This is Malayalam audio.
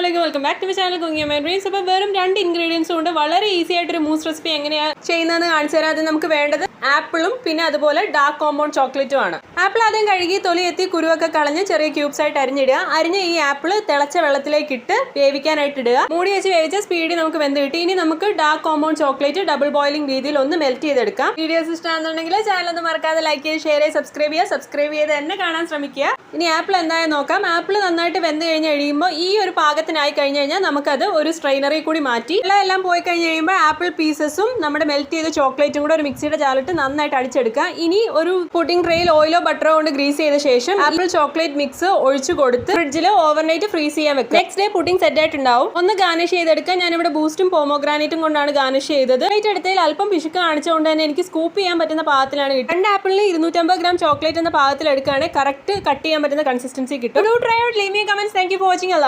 അസ്സാമലൈക്കും welcome back to my channel കുങ്ങിയ മെഡ്രീൻസ് അപ്പോൾ വെറും രണ്ട് ഇൻഗ്രീഡിയൻസ് കൊണ്ട് വളരെ ഈസി ആയിട്ടൊരു മൂസ് റെസിപ്പി എങ്ങനെയാണ് ചെയ്യുന്നതെന്ന് കാണിച്ചു തരാം. അത് നമുക്ക് വേണ്ടത് ആപ്പിളും പിന്നെ അതുപോലെ ഡാർക്ക് കോമ്പൗണ്ട് ചോക്ലേറ്റും ആണ്. ആപ്പിൾ ആദ്യം കഴുകി തൊലി എത്തി കുരുവൊക്കെ കളഞ്ഞ് ചെറിയ ക്യൂബ്സ് ആയിട്ട് അരിഞ്ഞിടുക. അരിഞ്ഞ ഈ ആപ്പിൾ തിളച്ച വെള്ളത്തിലേക്ക് ഇട്ട് വേവിക്കാനായിട്ട് ഇടുക. മൂടി വെച്ച് വേവിച്ച സ്പീഡിൽ നമുക്ക് വെന്ത് കിട്ടി. ഇനി നമുക്ക് dark compound chocolate double boiling രീതിയിൽ ഒന്ന് മെൽറ്റ് ചെയ്തെടുക്കാം. വീഡിയോസ് ഇഷ്ടമാണെന്നുണ്ടെങ്കിൽ ചാനൽ ഒന്ന് മറക്കാതെ ലൈക്ക് ചെയ്ത് ഷെയർ ചെയ്ത് സബ്സ്ക്രൈബ് ചെയ്യുക. സബ്സ്ക്രൈബ് ചെയ്ത് തന്നെ കാണാൻ ശ്രമിക്കുക. ഇനി ആപ്പിൾ എന്തായാലും നോക്കാം. ആപ്പിൾ നന്നായിട്ട് വെന്ത് കഴിഞ്ഞ് കഴിയുമ്പോൾ ഈ ഒരു പാകത്തിനായി കഴിഞ്ഞ് കഴിഞ്ഞാൽ നമുക്കത് ഒരു സ്ട്രെയിനറിൽ കൂടി മാറ്റി. എല്ലാം പോയി കഴിഞ്ഞ് കഴിയുമ്പോൾ ആപ്പിൾ പീസസും നമ്മുടെ മെൽറ്റ് ചെയ്ത ചോക്ലേറ്റും കൂടെ ഒരു മിക്സിയുടെ ജാലിട്ട് നന്നായിട്ട് അടിച്ചെടുക്കുക. ഇനി ഒരു പുഡിംഗ് ട്രേയിൽ ഓയിലോ ബട്ടറോ കൊണ്ട് ഗ്രീസ് ചെയ്ത ശേഷം ആപ്പിൾ ചോക്ലേറ്റ് മിക്സ് ഒഴിച്ചു കൊടുത്ത് ഫ്രിഡ്ജിൽ ഓവർനൈറ്റ് ഫ്രീസ് ചെയ്യാൻ വെക്കുക. നെക്സ്റ്റ് ഡേ പുഡിംഗ് സെറ്റ് ആയിട്ടുണ്ടാവും. ഒന്ന് ഗാർണിഷ് ചെയ്തെടുക്കാൻ ഞാനിവിടെ ബൂസ്റ്റും പോമോഗ്രാനൈറ്റും കൊണ്ടാണ് ഗാർണിഷ് ചെയ്തത്. പ്ലേറ്റ് എടുത്തതിൽ അല്പം പിശുക്ക് കാണിച്ചുകൊണ്ട് തന്നെ എനിക്ക് സ്കൂപ്പ് ചെയ്യാൻ പറ്റുന്ന പാകത്തിലാണ് കിട്ടുക. രണ്ട് ആപ്പിളിൽ ഇരുന്നൂറ്റമ്പത് ഗ്രാം ചോക്ലേറ്റ് എന്ന പാകത്തിൽ എടുക്കുകയാണെങ്കിൽ കറക്റ്റ് കട്ട് ചെയ്യാൻ പറ്റുന്ന കൺസിസ്റ്റൻസി കിട്ടും. Do try out leave me comments thank you for watching അല്ല